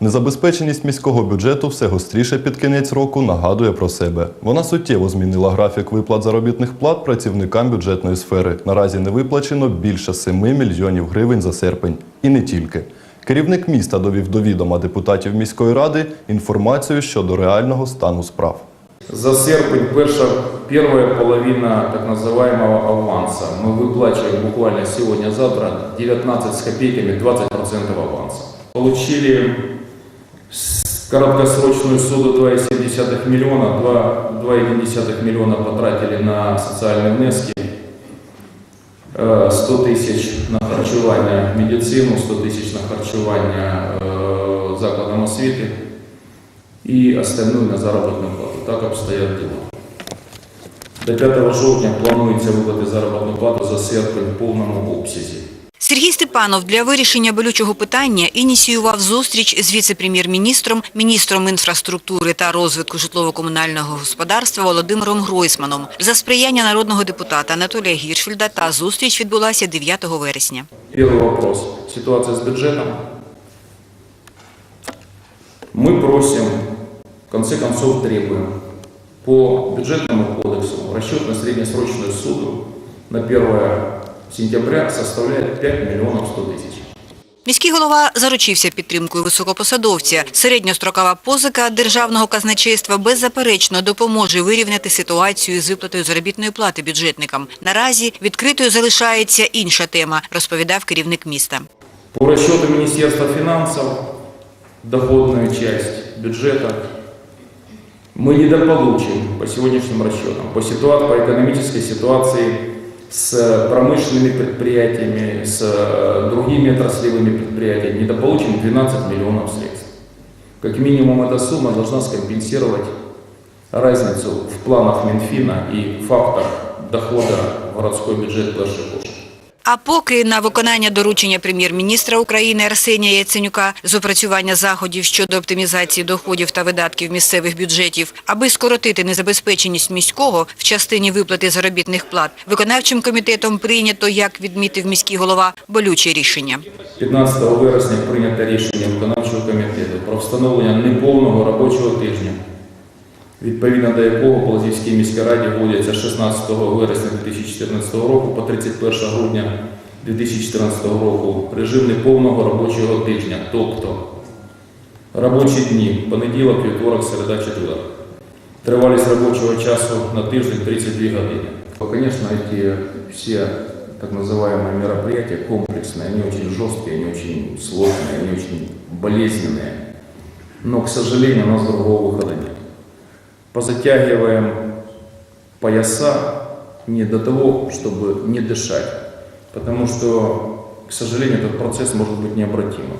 Незабезпеченість міського бюджету все гостріше під кінець року нагадує про себе. Вона суттєво змінила графік виплат заробітних плат працівникам бюджетної сфери. Наразі не виплачено більше 7 мільйонів гривень за серпень. І не тільки. Керівник міста довів до відома депутатів міської ради інформацію щодо реального стану справ. За серпень перша, первая половина так называемого аванса. Мы выплачиваем буквально сегодня-завтра 19 с копейками 20% аванса. Получили с- короткосрочную суду 2,7 миллиона, 2 2,1 миллиона потратили на социальные внески, Э, 100 тысяч на харчування медицину, 100 тысяч на харчування э, закладам освіти і остальную на заробітну плату. Так обстоять діла. До 5 жовтня планується виплати заробітну плату за серпень в повному обсязі. Сергій Степанов для вирішення болючого питання ініціював зустріч з віце-прем'єр-міністром, міністром інфраструктури та розвитку житлово-комунального господарства Володимиром Гройсманом за сприяння народного депутата Анатолія Гіршфельда та зустріч відбулася 9 вересня. Первый вопрос. Ситуация с бюджетом. Мы просим, в конце концов требуем, по бюджетному кодексу расчет на среднесрочную суду на 1 сентября составляет 5 миллионов 100 тысяч. Міський голова заручився підтримкою високопосадовця. Середньострокова позика державного казначейства беззаперечно допоможе вирівняти ситуацію з виплатою заробітної плати бюджетникам. Наразі відкритою залишається інша тема, розповідав керівник міста. По расчету Министерства финансов, доходную часть бюджета мы недополучим по сегодняшним расчетам. По, ситуации, по экономической ситуации с промышленными предприятиями, с э, другими отраслевыми предприятиями недополучим 12 миллионов средств. Как минимум эта сумма должна скомпенсировать разницу в планах Минфина и фактор дохода городской бюджет кошек. А поки на виконання доручення прем'єр-міністра України Арсенія Яценюка з опрацювання заходів щодо оптимізації доходів та видатків місцевих бюджетів, аби скоротити незабезпеченість міського в частині виплати заробітних плат, виконавчим комітетом прийнято, як відмітив міський голова, болюче рішення. 15 вересня прийнято рішення виконавчого комітету про встановлення неповного робочого тижня, відповідно до якого по Лазівській міській раді вводяться з 16 вересня 2014 року по 31 грудня 2014 року режим неповного робочого тижня, тобто робочі дні, понеділок, вівторок, середа, четвер. Тривалість робочого часу на тиждень 32 години. Конечно, эти все так называемые мероприятия комплексные, они очень жесткие, они очень сложные, они очень болезненные. Но, к сожалению, у нас другого выхода нет. Позатягиваем пояса не до того, чтобы не дышать, потому что, к сожалению, этот процесс может быть необратимым.